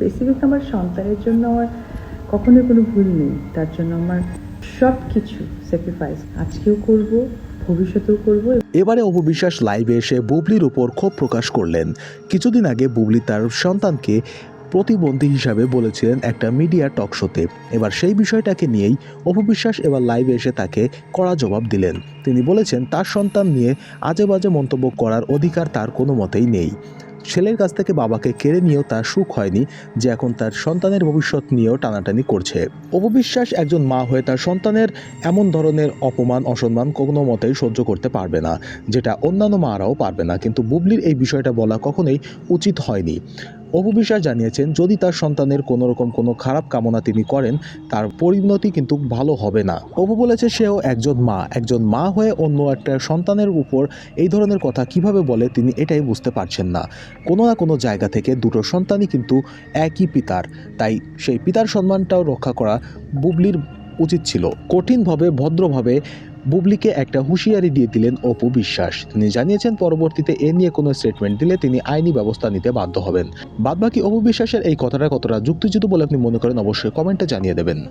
Specific আমার সন্তানের জন্য আমার কখনোই কোনো ভুল নেই। তার জন্য আমার সব কিছু স্যাক্রিফাইস আজকেও করব, ভবিষ্যতেও করব। এবারে অপু বিশ্বাস লাইভে এসে বুবলির উপর ক্ষোভ প্রকাশ করলেন। কিছুদিন আগে বুবলি তার সন্তানকে প্রতিবন্ধী হিসাবে বলেছিলেন একটা মিডিয়া টক শোতে এবার সেই বিষয়টাকে নিয়েই অপু বিশ্বাস এবার লাইভে এসে তাকে কড়া জবাব দিলেন। তিনি বলেছেন, তার সন্তান নিয়ে আজে বাজে মন্তব্য করার অধিকার তার কোনো মতেই নেই। ছেলের কাছ থেকে বাবাকে কেড়ে নিয়েও তার সুখ হয়নি যে এখন তার সন্তানের ভবিষ্যৎ নিয়েও টানাটানি করছে। অপবিশ্বাস একজন মা হয়ে তার সন্তানের এমন ধরনের অপমান, অসম্মান কোনো মতেই সহ্য করতে পারবে না, যেটা অন্যান্য মারাও পারবে না। কিন্তু বুবলির এই বিষয়টা বলা কখনোই উচিত হয়নি। অপু বিশ্বাস জানিয়েছেন, যদি তার সন্তানের কোনো রকম কোনো খারাপ কামনা তিনি করেন, তার পরিণতি কিন্তু ভালো হবে না। অপু বলেছে সেও একজন মা। একজন মা হয়ে অন্য একটা সন্তানের উপর এই ধরনের কথা কীভাবে বলে তিনি এটাই বুঝতে পারছেন না। কোনো না কোনো জায়গা থেকে দুটো সন্তানই কিন্তু একই পিতার। তাই সেই পিতার সম্মানটাও রক্ষা করা বুবলির উচিত ছিল। কঠিনভাবে, ভদ্রভাবে বুবলিকে একটা হুঁশিয়ারি দিয়ে দিলেন অপু বিশ্বাস। তিনি জানিয়েছেন, পরবর্তীতে এ নিয়ে কোনো স্টেটমেন্ট দিলে তিনি আইনি ব্যবস্থা নিতে বাধ্য হবেন। বাদবাকি অপু বিশ্বাসের এই কথাটা কতটা যুক্তিযুক্ত বলে আপনি মনে করেন, অবশ্যই কমেন্টে জানিয়ে দেবেন।